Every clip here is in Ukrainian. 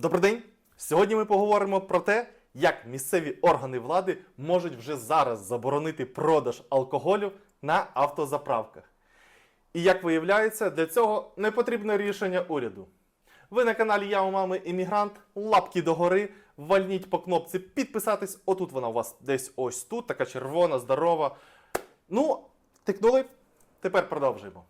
Добрий день! Сьогодні ми поговоримо про те, як місцеві органи влади можуть вже зараз заборонити продаж алкоголю на автозаправках. І як виявляється, для цього не потрібне рішення уряду. Ви на каналі Я у мами Іммігрант, лапки догори, вальніть по кнопці підписатись. Отут вона у вас десь ось тут, така червона, здорова. Ну, тикнули. Тепер продовжуємо.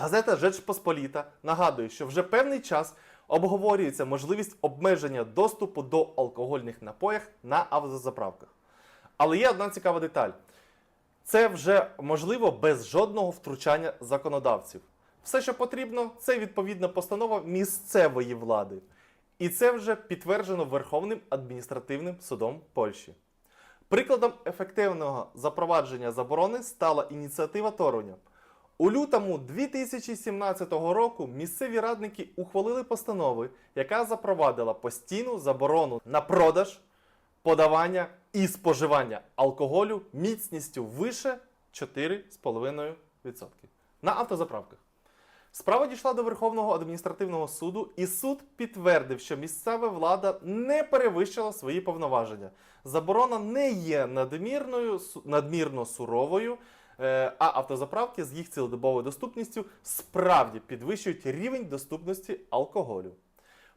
Газета Жечпосполіта нагадує, що вже певний час обговорюється можливість обмеження доступу до алкогольних напоїв на автозаправках. Але є одна цікава деталь: це вже можливо без жодного втручання законодавців. Все, що потрібно, це відповідна постанова місцевої влади. І це вже підтверджено Верховним адміністративним судом Польщі. Прикладом ефективного запровадження заборони стала ініціатива Торуня. У лютому 2017 року місцеві радники ухвалили постанови, яка запровадила постійну заборону на продаж, подавання і споживання алкоголю міцністю вище 4,5% на автозаправках. Справа дійшла до Верховного адміністративного суду, і суд підтвердив, що місцева влада не перевищила свої повноваження. Заборона не є надмірною, надмірно суровою, а автозаправки з їх цілодобовою доступністю справді підвищують рівень доступності алкоголю.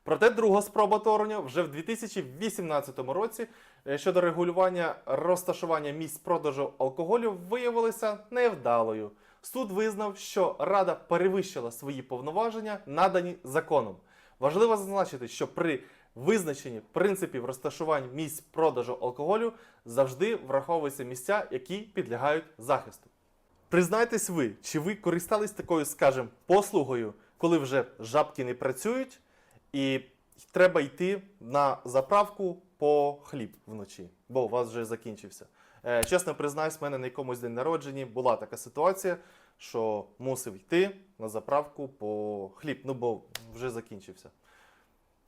Проте друга спроба Торуня вже в 2018 році е, щодо регулювання розташування місць продажу алкоголю виявилася невдалою. Суд визнав, що Рада перевищила свої повноваження, надані законом. Важливо зазначити, що при визначенні принципів розташування місць продажу алкоголю завжди враховуються місця, які підлягають захисту. Признайтесь ви, чи ви користались такою, скажімо, послугою, коли вже жабки не працюють, і треба йти на заправку по хліб вночі, бо у вас вже закінчився. Е, чесно признаюсь, в мене на якомусь день народження була така ситуація, що мусив йти на заправку по хліб, ну бо вже закінчився.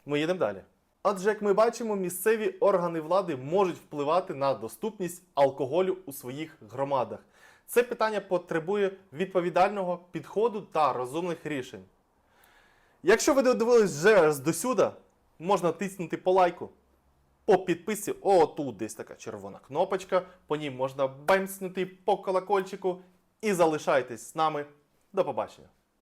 Ми їдемо далі. Отже, як ми бачимо, місцеві органи влади можуть впливати на доступність алкоголю у своїх громадах. Це питання потребує відповідального підходу та розумних рішень. Якщо ви додивились вже до сюди, можна тиснути по лайку. По підписці, о, тут десь така червона кнопочка, по ній можна бемснути по колокольчику і залишайтесь з нами. До побачення!